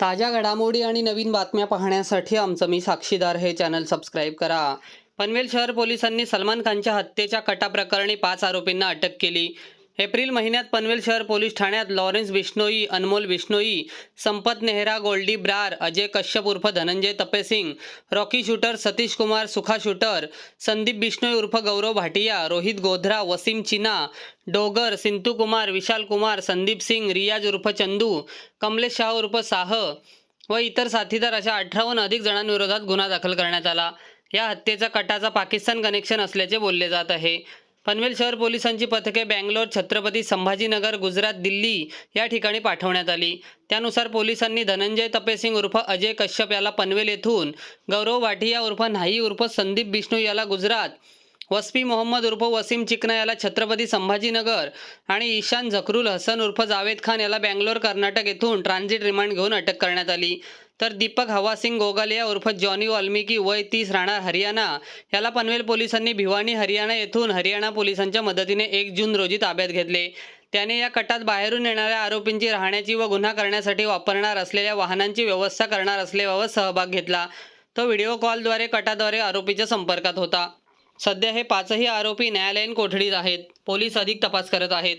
ताज्या घडामोडी आणि नवीन बातम्या पाहण्यासाठी आमचं मी साक्षीदार हे चॅनल सबस्क्राईब करा. पनवेल शहर पोलिसांनी सलमान खानच्या हत्येच्या कटा प्रकरणी पाच आरोपींना अटक केली. एप्रिल महिन्यात पनवेल शहर पोलीस ठाण्यात लॉरेन्स बिश्नोई अनमोल बिश्नोई संपत नेहरा गोल्डी ब्रार अजय कश्यप उर्फ Dhananjay Tapesingh Rocky shooter Satish Kumar Sukha shooter Sandeep Bishnoi उर्फ गौरव भाटिया रोहित गोधरा वसीम चिना डोगर सिंतू कुमार विशाल कुमार संदीप सिंग रियाज उर्फ चंदू कमलेश शाह उर्फ साह व इतर साथीदार अशा अठराहून अधिक जणांविरोधात गुन्हा दाखल करण्यात आला. या हत्येचा कटाचा पाकिस्तान कनेक्शन असल्याचे बोलले जात आहे. पनवेल शहर पोलिसांची पथके बँगलोर छत्रपती संभाजीनगर गुजरात दिल्ली या ठिकाणी पाठवण्यात आली. त्यानुसार पोलिसांनी धनंजय तपेसिंग उर्फ अजय कश्यप याला पनवेल येथून गौरव वाठिया उर्फ नाही उर्फ संदीप बिष्णू याला गुजरात वस्पी मोहम्मद उर्फ वसीम चिकना याला छत्रपती संभाजीनगर आणि ईशान झकरुल हसन उर्फ जावेद खान याला बँगलोर कर्नाटक येथून ट्रान्झिट रिमांड घेऊन अटक करण्यात आली. तर दीपक हवासिंग गोगलिया उर्फ जॉनी वाल्मिकी वय तीस राहणार हरियाणा. याला पनवेल पोलिसांनी भिवानी हरियाणा येथून हरियाणा पोलिसांच्या मदतीने एक जून रोजी ताब्यात घेतले. त्याने या कटात बाहेरून येणाऱ्या आरोपींची राहण्याची व गुन्हा करण्यासाठी वापरणार असलेल्या वाहनांची व्यवस्था करणार असल्याबाबत सहभाग घेतला. तो व्हिडिओ कॉलद्वारे कटाद्वारे आरोपीच्या संपर्कात होता. सध्या हे पाचही आरोपी न्यायालयीन कोठडीत आहेत. पोलीस अधिक तपास करत आहेत.